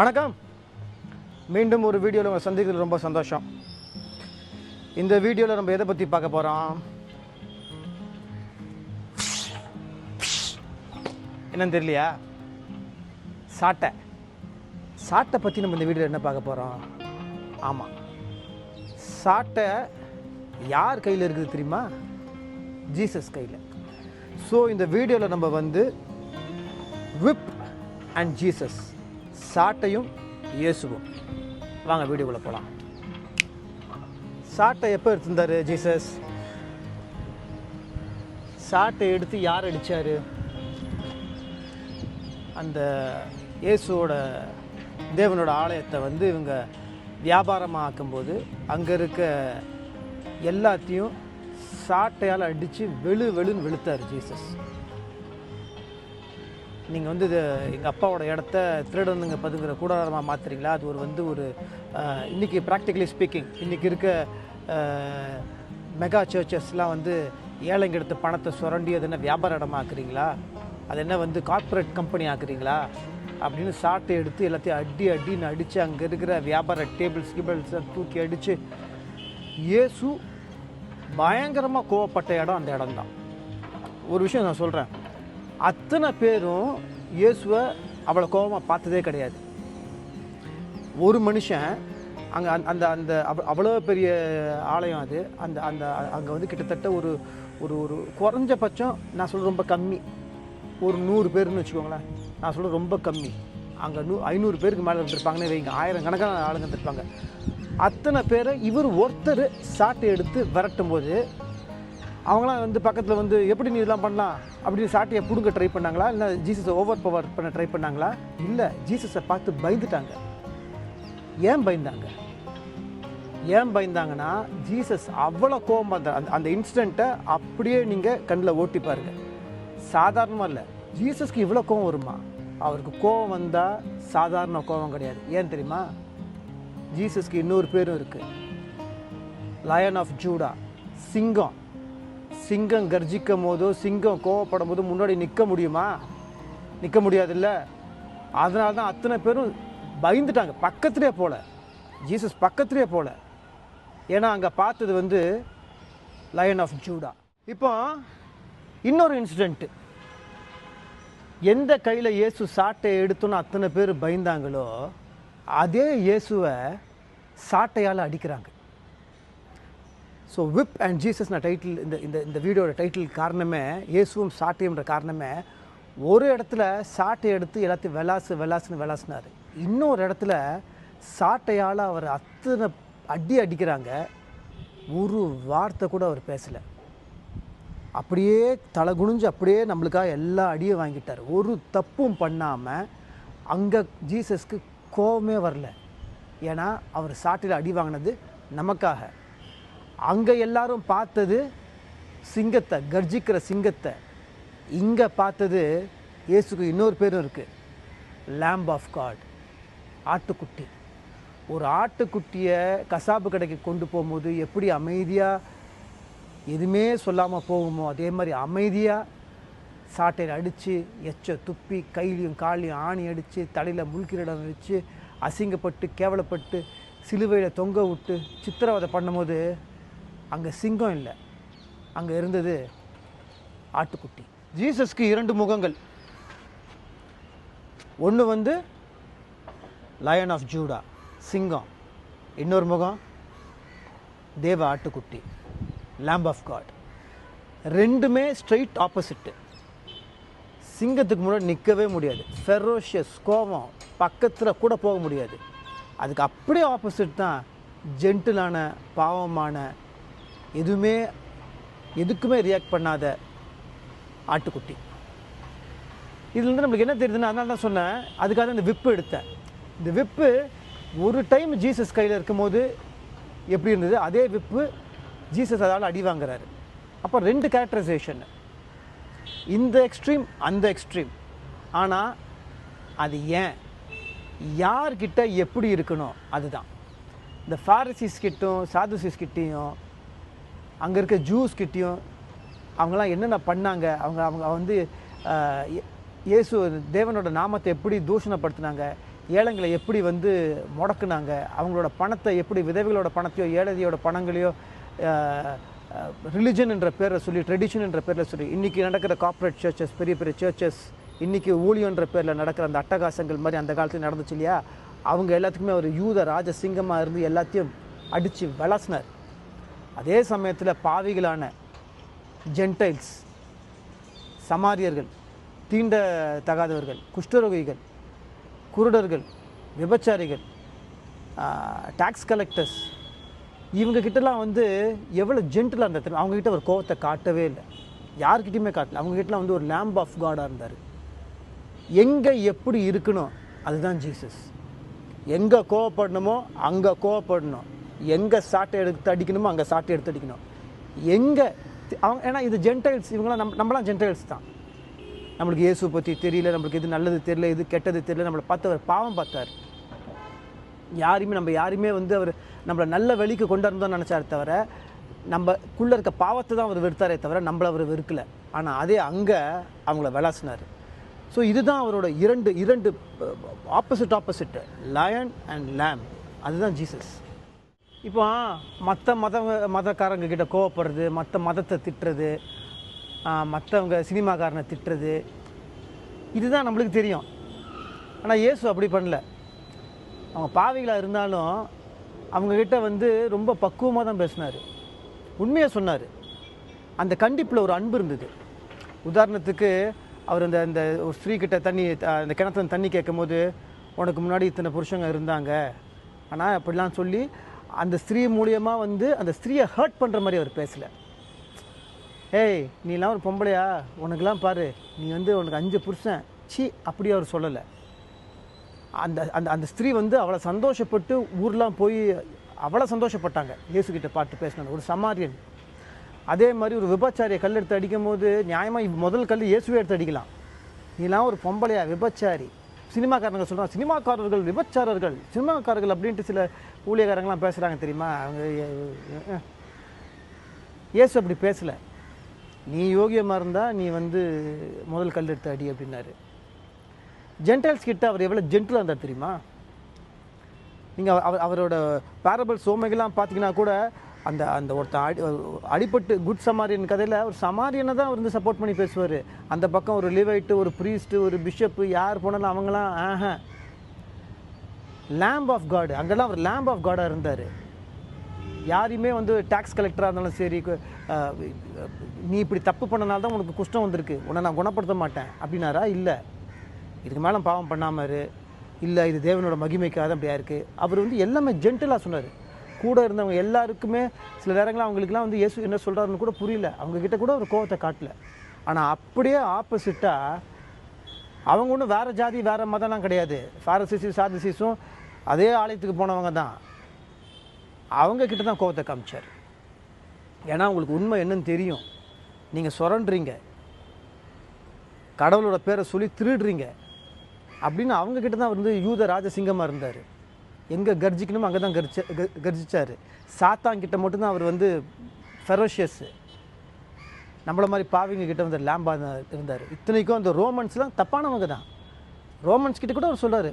வணக்கம். மீண்டும் ஒரு வீடியோவில் உங்களை சந்திக்கிறது ரொம்ப சந்தோஷம். இந்த வீடியோவில் நம்ம எதை பற்றி பார்க்க போகிறோம் என்னன்னு தெரியலையா? சாட்டை. சாட்டை பற்றி நம்ம இந்த வீடியோவில் என்ன பார்க்க போகிறோம் ஆமாம் சாட்டை யார் கையில் இருக்குது தெரியுமா? ஜீசஸ் கையில். ஸோ இந்த வீடியோவில் நம்ம வந்து விப் அண்ட் ஜீசஸ் சாட்டையும் இயேசுவும். வாங்க வீடியோக்குள்ளே போகலாம் சாட்டை எப்போ எடுத்திருந்தார் ஜீசஸ்? சாட்டை எடுத்து யார் அடித்தார் அந்த இயேசுவோட தேவனோட ஆலயத்தை வந்து இவங்க வியாபாரமாக ஆக்கும்போது அங்கே இருக்க எல்லாத்தையும் சாட்டையால் அடித்து வெளு வெளுன்னு வெளுத்தார் ஜீசஸ். நீங்கள் வந்து இது எங்கள் அப்பாவோட இடத்த திருடனுங்க பதுங்குற கூடாரமாக மாற்றுறீங்களா அது ஒரு வந்து ஒரு இன்றைக்கி ப்ராக்டிக்கலி ஸ்பீக்கிங் இன்றைக்கி இருக்க மெகா சர்ச்சஸ்லாம் வந்து ஏழைங்க எடுத்த பணத்தை சுரண்டி அது என்ன வியாபார இடமா ஆக்குறீங்களா? அது என்ன வந்து கார்ப்பரேட் கம்பெனி ஆக்குறீங்களா? அப்படின்னு சாட்டை எடுத்து எல்லாத்தையும் அடி அடின்னு அடித்து அங்கே இருக்கிற வியாபார டேபிள்ஸ் கிபிள்ஸ் தூக்கி அடித்து இயேசு பயங்கரமாக கோவப்பட்ட இடம் அந்த இடம்தான். ஒரு விஷயம் நான் சொல்கிறேன் அத்தனை பேரும் இயேசுவை அவ்வளோ கோபமாக பார்த்ததே கிடையாது. ஒரு மனுஷன் அங்கே அந்த அந்த அவ்வளோ பெரிய ஆலயம் அது. அந்த அந்த அங்கே வந்து கிட்டத்தட்ட ஒரு ஒரு ஒரு குறைஞ்சபட்சம் நான் சொல்கிறது ரொம்ப கம்மி. ஒரு நூறு பேர்னு வச்சுக்கோங்களேன். நான் சொல்கிறது ரொம்ப கம்மி. அங்கே நூ ஐநூறு பேருக்கு மேலே இருந்திருப்பாங்கன்னு வைங்க. ஆயிரம் கணக்கான ஆளுங்க இருந்திருப்பாங்க. அத்தனை பேரை இவர் ஒருத்தர் சாட்டை எடுத்து விரட்டும் போது அவங்களாம் வந்து பக்கத்தில் வந்து எப்படி நீ இதெல்லாம் பண்ணலாம் அப்படின்னு சாட்டியை பிடுங்க ட்ரை பண்ணாங்களா? இல்லை ஜீசஸை ஓவர் பவர் பண்ண ட்ரை பண்ணாங்களா? இல்லை ஜீசஸை பார்த்து பயந்துட்டாங்க. ஏன் பயந்தாங்க? ஏன் பயந்தாங்கன்னா ஜீசஸ் அவ்வளோ கோபம் அந்த அந்த- அந்த இன்சிடெண்ட்டை அப்படியே நீங்கள் கண்ணில் ஓட்டி பாருங்க. சாதாரணமாக இல்லை. ஜீசஸ்க்கு இவ்வளோ கோபம் வருமா? அவருக்கு கோபம் வந்தால் சாதாரண கோபம் கிடையாது. ஏன் தெரியுமா? ஜீசஸ்க்கு இன்னொரு பேரும் இருக்குது லயன் ஆஃப் ஜூடா சிங்கம். சிங்கம் கர்ஜிக்கும் போதோ சிங்கம் கோவப்படும் போது முன்னாடி நிற்க முடியுமா? நிற்க முடியாதுல்ல? அதனால தான் அத்தனை பேரும் பயந்துட்டாங்க. பக்கத்துலேயே போகல ஜீசஸ் பக்கத்துலேயே போகல ஏன்னா அங்கே பார்த்தது வந்து லயன் ஆஃப் ஜூடா இப்போ இன்னொரு இன்சிடெண்ட்டு எந்த கையில் இயேசு சாட்டை எடுத்தோன்னு அத்தனை பேர் பயந்தாங்களோ அதே இயேசுவை சாட்டையால் அடிக்கிறாங்க. ஸோ விப் அண்ட் ஜீசஸ்ன நான் டைட்டில் இந்த இந்த இந்த வீடியோட டைட்டில் காரணமே இயேசுவும் சாட்டையும்ன்ற காரணமே ஒரு இடத்துல சாட்டை எடுத்து எல்லாத்தையும் வெலாசு வெலாசுன்னு வெலாசுனார். இன்னொரு இடத்துல சாட்டையால் அவர் அத்தனை அடி அடிக்கிறாங்க. ஒரு வார்த்தை கூட அவர் பேசலை. அப்படியே தலை குனிஞ்சு அப்படியே நம்மளுக்காக எல்லா அடியும் வாங்கிட்டார். ஒரு தப்பும் பண்ணாமல் அங்கே ஜீசஸ்க்கு கோபமே வரல. ஏன்னா அவர் சாட்டையில் அடி வாங்கினது நமக்காக. அங்கே எல்லாரும் பார்த்தது சிங்கத்தை கர்ஜிக்கிற சிங்கத்தை. இங்கே பார்த்தது இயேசுக்கு இன்னொரு பேரும் இருக்குது லேம்ப் ஆஃப் காட் ஆட்டுக்குட்டி. ஒரு ஆட்டுக்குட்டியை கசாப்பு கடைக்கு கொண்டு போகும்போது எப்படி அமைதியாக எதுவுமே சொல்லாமல் போகுமோ அதே மாதிரி அமைதியாக சாட்டையில் அடித்து எச்ச துப்பி கையிலையும் காலையும் ஆணி அடித்து தலையில் முள்கிரீடம் வச்சு அசிங்கப்பட்டு கேவலப்பட்டு சிலுவையில் தொங்க விட்டு சித்திரவதை பண்ணும்போது அங்கே சிங்கம் இல்லை. அங்கே இருந்தது ஆட்டுக்குட்டி. ஜீசஸ்க்கு இரண்டு முகங்கள். ஒன்று வந்து லயன் ஆஃப் ஜூடா சிங்கம். இன்னொரு முகம் தேவ ஆட்டுக்குட்டி லேம்ப் ஆஃப் காட் ரெண்டுமே ஸ்ட்ரைட் ஆப்போசிட்டு சிங்கத்துக்கு முன்னாடி நிற்கவே முடியாது. ஃபெரோஷியஸ் கோபம். பக்கத்தில் கூட போக முடியாது. அதுக்கு அப்படியே ஆப்போசிட் தான் ஜென்டிலான பாவமான எதுவுமே எதுக்குமே ரியாக்ட் பண்ணாத ஆட்டுக்குட்டி. இதுலேருந்து நம்மளுக்கு என்ன தெரியுதுன்னா அதனால தான் சொன்னேன் அதுக்காக இந்த விப்பு எடுத்தேன். இந்த விப்பு ஒரு டைம் ஜீசஸ் கையில் இருக்கும்போது எப்படி இருந்தது? அதே விப்பு ஜீசஸ் அதால் அடி வாங்குறாரு. அப்போ ரெண்டு கேரக்டரைசேஷன் இந்த எக்ஸ்ட்ரீம் அந்த எக்ஸ்ட்ரீம் ஆனால் அது ஏன்? யார்கிட்ட எப்படி இருக்கணும்? அதுதான். இந்த ஃபாரசிஸ் கிட்டும் சாதுசிஸ் கிட்டேயும் அங்கே இருக்க ஜூஸ் கிட்டேயும் அவங்களாம் என்னென்ன பண்ணாங்க? அவங்க அவங்க வந்து இயேசு தேவனோட நாமத்தை எப்படி தூஷணப்படுத்தினாங்க? ஏழைங்களை எப்படி வந்து முடக்குனாங்க? அவங்களோட பணத்தை எப்படி விதவைகளோட பணத்தையோ ஏழையோட பணங்களையோ ரிலிஜன் என்ற பேரில் சொல்லி ட்ரெடிஷன் என்ற பேரில் சொல்லி இன்றைக்கி நடக்கிற கார்ப்பரேட் சர்ச்சஸ் பெரிய பெரிய சர்ச்சஸ் இன்றைக்கி ஊழியன்ற பேரில் நடக்கிற அந்த அட்டகாசங்கள் மாதிரி அந்த காலத்தில் நடந்துச்சு இல்லையா? அவங்க எல்லாத்துக்குமே ஒரு யூத ராஜ சிங்கமாக இருந்து எல்லாத்தையும் அடித்து விளாசினார். அதே சமயத்தில் பாவிகளான ஜென்டைல்ஸ் சமாரியர்கள் தீண்ட தகாதவர்கள் குஷ்டரோகிகள் குருடர்கள் விபச்சாரிகள் டாக்ஸ் கலெக்டர்ஸ் இவங்கக்கிட்டலாம் வந்து எவ்வளோ ஜென்டிலாக இருந்தார் தெரியுமா? அவங்க ஒரு கோவத்தை காட்டவே இல்லை. யார்கிட்டையுமே காட்டல. அவங்கக்கிட்டலாம் வந்து ஒரு லேம்ப் ஆஃப் காடாக இருந்தார். எங்கே எப்படி இருக்கணும்? அதுதான் ஜீசஸ் எங்கே கோவப்படணுமோ அங்கே கோவப்படணும். எங்கே சாட்டை எடுத்து அடிக்கணுமோ அங்கே சாட்டை எடுத்து அடிக்கணும். எங்கே அவங்க ஏன்னா இது ஜென்டைல்ஸ் இவங்களாம் நம் நம்மளாம் ஜென்டைல்ஸ் தான். நம்மளுக்கு இயேசு பற்றி தெரியல நம்மளுக்கு எது நல்லது தெரியல எது கெட்டது தெரியல நம்மளை பார்த்து அவர் பாவம் பார்த்தார். யாரையுமே நம்ம யாரையுமே வந்து அவர் நம்மளை நல்ல வழிக்கு கொண்டு வரணும் நினச்சாரு தவிர நம்மக்குள்ளே இருக்க பாவத்தை தான் அவர் வெறுத்தாரே தவிர நம்மளை அவர் வெறுக்கலை. ஆனால் அதே அங்கே அவங்கள விளாசினார். ஸோ இதுதான் அவரோட இரண்டு இரண்டு opposite opposite lion and lamb அதுதான் ஜீசஸ் இப்போ மற்ற மத மதக்காரங்க கிட்ட கோவப்படுறது மற்ற மதத்தை திட்டுறது மற்றவங்க சினிமாக்காரனை திட்டுறது இதுதான் நம்மளுக்கு தெரியும். ஆனால் இயேசு அப்படி பண்ணல. அவங்க பாவிகளாக இருந்தாலும் அவங்கக்கிட்ட வந்து ரொம்ப பக்குவமாக தான் பேசினார். உண்மையை சொன்னார். அந்த கண்டிப்பில் ஒரு அன்பு இருந்தது. உதாரணத்துக்கு அவர் அந்த அந்த ஒரு ஸ்திரீக்கிட்ட தண்ணி அந்த கிணத்துல தண்ணி கேட்கும் போது உனக்கு முன்னாடி இத்தனை புருஷங்க இருந்தாங்க. ஆனால் அப்படிலாம் சொல்லி அந்த ஸ்திரீ மூலியமாக வந்து அந்த ஸ்திரீயை ஹர்ட் பண்ணுற மாதிரி அவர் பேசலை. ஏய் நீலாம் ஒரு பொம்பளையா? உனக்கெலாம் பாரு நீ வந்து உனக்கு அஞ்சு புருஷன். சி அப்படி அவர் சொல்லலை. அந்த அந்த அந்த ஸ்திரீ வந்து அவளை சந்தோஷப்பட்டு ஊர்லாம் போய் அவ்வளோ சந்தோஷப்பட்டாங்க. இயேசுகிட்ட பார்த்து பேசினாங்க ஒரு சமாரியன். அதே மாதிரி ஒரு விபச்சாரியை கல் எடுத்து அடிக்கும் போது நியாயமாக முதல் கல் இயேசுவே எடுத்து அடிக்கலாம். நீலாம் ஒரு பொம்பளையா விபச்சாரி. சினிமாக்காரங்க சொல்கிறாங்க சினிமாக்காரர்கள் விபச்சாரர்கள் சினிமாக்காரர்கள் அப்படின்ட்டு சில ஊழியக்காரங்களாம் பேசுகிறாங்க தெரியுமா? அவங்க இயேசு அப்படி பேசலை. நீ யோகியமாக இருந்தால் நீ வந்து முதல் கல் எடுத்து அடி அப்படின்னாரு. ஜென்டல்ஸ் கிட்ட அவர் எவ்வளோ ஜென்டிலாக இருந்தார் தெரியுமா? நீங்கள் அவர் அவரோட பேரபிள் சோமைகள்லாம் பார்த்தீங்கன்னா கூட அந்த அந்த ஒருத்தன் அடி அடிப்பட்டு குட் சமாரியன் கதையில் ஒரு சமாரியனை தான் அவர் வந்து சப்போர்ட் பண்ணி பேசுவார். அந்த பக்கம் ஒரு லிவைட்டு ஒரு ப்ரீஸ்ட்டு ஒரு பிஷப்பு யார் போனாலும் அவங்களாம் ஆஹ லேம்ப் ஆஃப் காடு அங்கெல்லாம் அவர் லேம்ப் ஆஃப் காடாக இருந்தார். யாரையுமே வந்து டேக்ஸ் கலெக்டராக இருந்தாலும் சரி நீ இப்படி தப்பு பண்ணனால தான் உனக்கு குஷ்டம் வந்திருக்கு. உன்னை நான் குணப்படுத்த மாட்டேன். அப்படின்னாரா? இல்லை. இதுக்கு மேலே பாவம் பண்ணாமல் இல்லை இது தேவனோட மகிமைக்காக அப்படியா இருக்குது அவர் வந்து எல்லாமே ஜென்டிலாக சொன்னார். கூட இருந்தவங்க எல்லாருக்குமே சில நேரங்களில் அவங்களுக்குலாம் வந்து இயேசு என்ன சொல்கிறாருன்னு கூட புரியல. அவங்க கிட்ட கூட ஒரு கோவத்தை காட்டல. ஆனால் அப்படியே ஆப்போசிட்டாக அவங்க ஒன்றும் வேறு ஜாதி வேறு மதம்லாம் கிடையாது. ஃபாரசிஸும் சாதிசிஸும் அதே ஆலயத்துக்கு போனவங்க தான். அவங்கக்கிட்ட தான் கோவத்தை காமிச்சார். ஏன்னா உங்களுக்கு உண்மை என்னன்னு தெரியும். நீங்கள் சுரண்டுறீங்க கடவுளோட பேரை சொல்லி திருடுறீங்க. அப்படின்னு அவங்கக்கிட்ட தான் வந்து யூத ராஜசிங்கமாக இருந்தார். எங்கே கர்ஜிக்கணுமோ அங்கே தான் கர்ஜ க- கர்ஜிச்சாரு. மட்டும்தான் அவர் வந்து ஃபெரோஷியஸ் நம்மள மாதிரி பாவிங்க கிட்ட வந்து லேம்பாக இருந்தார். இத்தனைக்கும் அந்த ரோமன்ஸ்லாம் தப்பானவங்க தான். ரோமன்ஸ் கிட்ட கூட அவர் சொல்றாரு.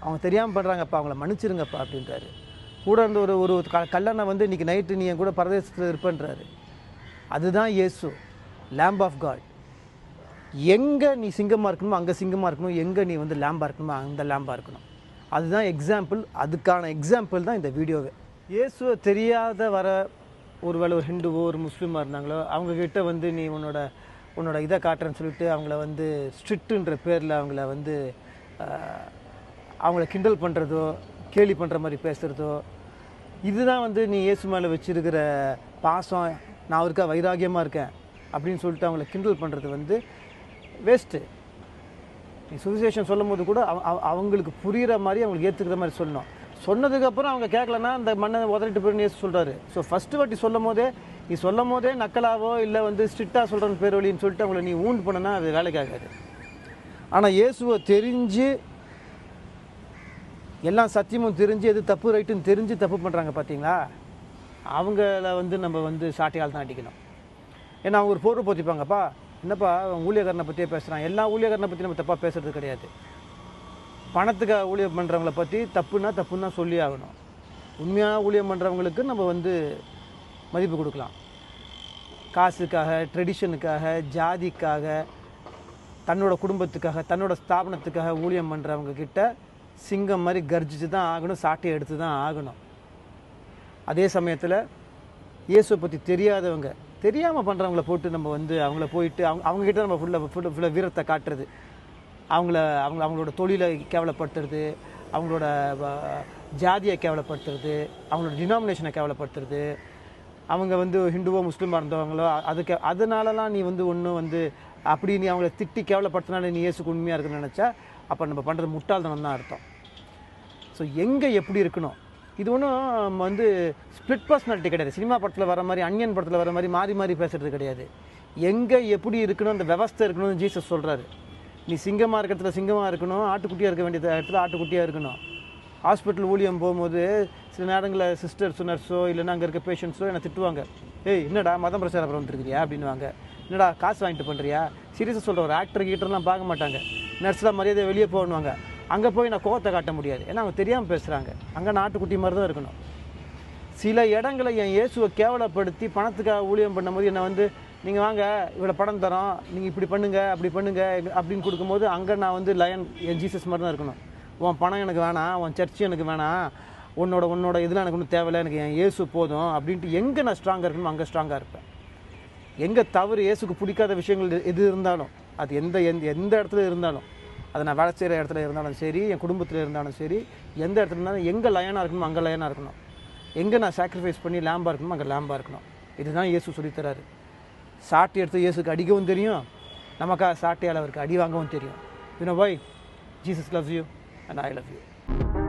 அவங்க தெரியாமல் பண்ணுறாங்கப்பா அவங்கள மன்னிச்சிருங்கப்பா அப்படின்றாரு. கூட இருந்த ஒரு ஒரு க- கல்லணை வந்து இன்றைக்கி நைட்டு நீ என் கூட பரதேசத்தில் இருப்பேன்றாரு அதுதான் இயேசு லேம்ப் ஆஃப் காட் எங்கே நீ சிங்கமாக இருக்கணுமோ அங்கே சிங்கமாக இருக்கணும். எங்கே நீ வந்து லேம்பாக இருக்கணுமோ அந்த லேம்பாக இருக்கணும். அதுதான் எக்ஸாம்பிள் அதுக்கான எக்ஸாம்பிள் தான் இந்த வீடியோவே. இயேசுவை தெரியாத வர ஒருவேளை ஒரு ஹிந்துவோ ஒரு முஸ்லீமாக இருந்தாங்களோ அவங்கக்கிட்ட வந்து நீ உன்னோட உன்னோட இதை காட்டுறேன்னு சொல்லிட்டு அவங்கள வந்து ஸ்ட்ரிக்ட்டுன்ற பேரில் அவங்கள வந்து அவங்கள கிண்டல் பண்ணுறதோ கேலி பண்ணுற மாதிரி பேசுகிறதோ இதுதான் வந்து நீ இயேசு மேலே வச்சுருக்கிற பாசம். நான் அவருக்கா வைராகியமாக இருக்கேன் அப்படின்னு சொல்லிட்டு அவங்கள கிண்டல் பண்ணுறது வந்து வேஸ்ட்டு நீ சுவிசேஷம் சொல்லும் போது கூட அவ- அவ- அவங்களுக்கு புரிகிற மாதிரி அவங்களுக்கு ஏற்றுக்கிற மாதிரி சொல்லணும். சொன்னதுக்கப்புறம் அவங்க கேட்கலன்னா அந்த மண்ணை உதறிட்டு போயிருந்து ஏசு சொல்கிறாரு ஸோ ஃபஸ்ட்டு வாட்டி சொல்லும் போதே நீ சொல்லும் போதே நக்கலாவோ இல்லை வந்து ஸ்ட்ரிக்டாக சொல்கிறேன்னு பேர் வழின்னு சொல்லிட்டு அவங்கள நீ ஊண்டு பண்ணனா அது வேலைக்காகாது. ஆனால் இயேசுவை தெரிஞ்சு எல்லாம் சத்தியமும் தெரிஞ்சு எது தப்பு ரைட்டுன்னு தெரிஞ்சு தப்பு பண்ணுறாங்க பார்த்தீங்களா அவங்கள வந்து நம்ம வந்து சாட்டையால் தான் அடிக்கணும். ஏன்னா அவங்க ஒரு போர்வை போத்திப்பாங்கப்பா. என்னப்பா அவன் ஊழியக்காரனை பற்றியே பேசுகிறான் எல்லா ஊழியக்காரனை பற்றி நம்ம தப்பாக பேசுறது கிடையாது. பணத்துக்காக ஊழியம் பண்ணுறவங்கள பற்றி தப்புன்னா தப்புன்னு தான் சொல்லி ஆகணும். உண்மையாக ஊழியம் பண்ணுறவங்களுக்கு நம்ம வந்து மதிப்பு கொடுக்கலாம். காசுக்காக ட்ரெடிஷனுக்காக ஜாதிக்காக தன்னோட குடும்பத்துக்காக தன்னோட ஸ்தாபனத்துக்காக ஊழியம் பண்ணுறவங்க கிட்ட சிங்கம் மாதிரி கர்ஜிச்சு தான் ஆகணும் சாட்டையை எடுத்து தான் ஆகணும். அதே சமயத்தில் இயேசுவை பற்றி தெரியாதவங்க தெரியாமல் பண்ணுறவங்கள போட்டு நம்ம வந்து அவங்கள போயிட்டு அவங்க அவங்கக்கிட்ட நம்ம ஃபுல்லாக ஃபுல்லாக ஃபுல்லாக வீரத்தை காட்டுறது. அவங்கள அவங்க அவங்களோட தொழிலை கேவலப்படுத்துறது அவங்களோட ஜாதியை கேவலப்படுத்துறது அவங்களோட டினாமினேஷனை கேவலப்படுத்துறது. அவங்க வந்து ஹிந்துவோ முஸ்லீமாக இருந்தவங்களோ அதுக்கு அதனாலலாம் நீ வந்து ஒன்றும் வந்து அப்படி நீ அவங்கள திட்டி கேவலப்படுத்தினால நீ இயேசுக்கு உண்மையாக இருக்குன்னு நினச்சா அப்போ நம்ம பண்ணுறது முட்டாள்தனம் தான் அர்த்தம். ஸோ எங்கே எப்படி இருக்கணும்? இது ஒன்றும் வந்து ஸ்பிளிட் பர்சனாலிட்டி கிடையாது. சினிமா படத்தில் வர மாதிரி அன்யன் படத்தில் வர மாதிரி மாறி மாறி பேசுறது கிடையாது. எங்கே எப்படி இருக்கணும் அந்த விவஸ்தை இருக்கணும்னு ஜீசஸ் சொல்கிறாரு நீ சிங்கமாக இருக்கிற சிங்கமாக இருக்கணும் ஆட்டுக்குட்டியாக இருக்க வேண்டிய இடத்துல ஆட்டுக்குட்டியாக இருக்கணும். ஹாஸ்பிட்டல் ஊழியம் போகும்போது சில நேரங்களில் சிஸ்டர்ஸோ நர்ஸோ இல்லைன்னா அங்கே இருக்க பேஷண்ட்ஸோ என்னை திட்டுவாங்க. ஏய் என்னடா மதம் பிரச்சாரம் அப்புறம் வந்துருக்கிறியா அப்படின்வாங்க என்னடா காசு வாங்கிட்டு பண்ணுறியா சீரியஸாக சொல்கிற ஒரு ஆக்டர் கீட்டர்லாம் பார்க்க மாட்டாங்க. நர்ஸில் மரியாதை வெளியே போகணுவாங்க. அங்கே போய் நான் கோவத்தை காட்ட முடியாது. ஏன்னா அவங்க தெரியாமல் பேசுகிறாங்க அங்கே நாட்டுக்குட்டி மாதிரி தான் இருக்கணும். சில இடங்களை என் இயேசுவை கேவலப்படுத்தி பணத்துக்காக ஊழியம் பண்ணும்போது என்னை வந்து நீங்கள் வாங்க இவ்வளோ படம் தரோம். நீங்கள் இப்படி பண்ணுங்கள் அப்படி பண்ணுங்கள் அப்படின்னு கொடுக்கும்போது அங்கே நான் வந்து லயன் என் ஜீசஸ் மாதிரி தான் இருக்கணும். உன் பணம் எனக்கு வேணாம். உன் சர்ச்சு எனக்கு வேணாம். உன்னோட உன்னோட இதெல்லாம் எனக்கு ஒன்றும் தேவையில்லை. எனக்கு என் இயேசு போதும் அப்படின்ட்டு எங்கே நான் ஸ்ட்ராங்காக இருக்கணும் அங்கே ஸ்ட்ராங்காக இருப்பேன். எங்கே தவறு இயேசுக்கு பிடிக்காத விஷயங்கள் எது இருந்தாலும். அது எந்த எந்த எந்த இடத்துல இருந்தாலும். அது நான் வேலை செய்கிற இடத்துல இருந்தாலும் சரி என் குடும்பத்தில் இருந்தாலும் சரி எந்த இடத்துல இருந்தாலும் எங்கே லயனாக இருக்கணும் அங்கே லயனாக இருக்கணும். எங்கே நான் சாக்ரிஃபைஸ் பண்ணி லேம்பாக இருக்கணும் அங்கே லேம்பாக இருக்கணும். இதுதான் இயேசு சொல்லித் தராரு சாட்டி எடுத்து இயேசுக்கு அடிக்கவும் தெரியும். நமக்காக சாட்டையால் அவருக்கு அடி வாங்கவும் தெரியும். You know boy Jesus love you and I love you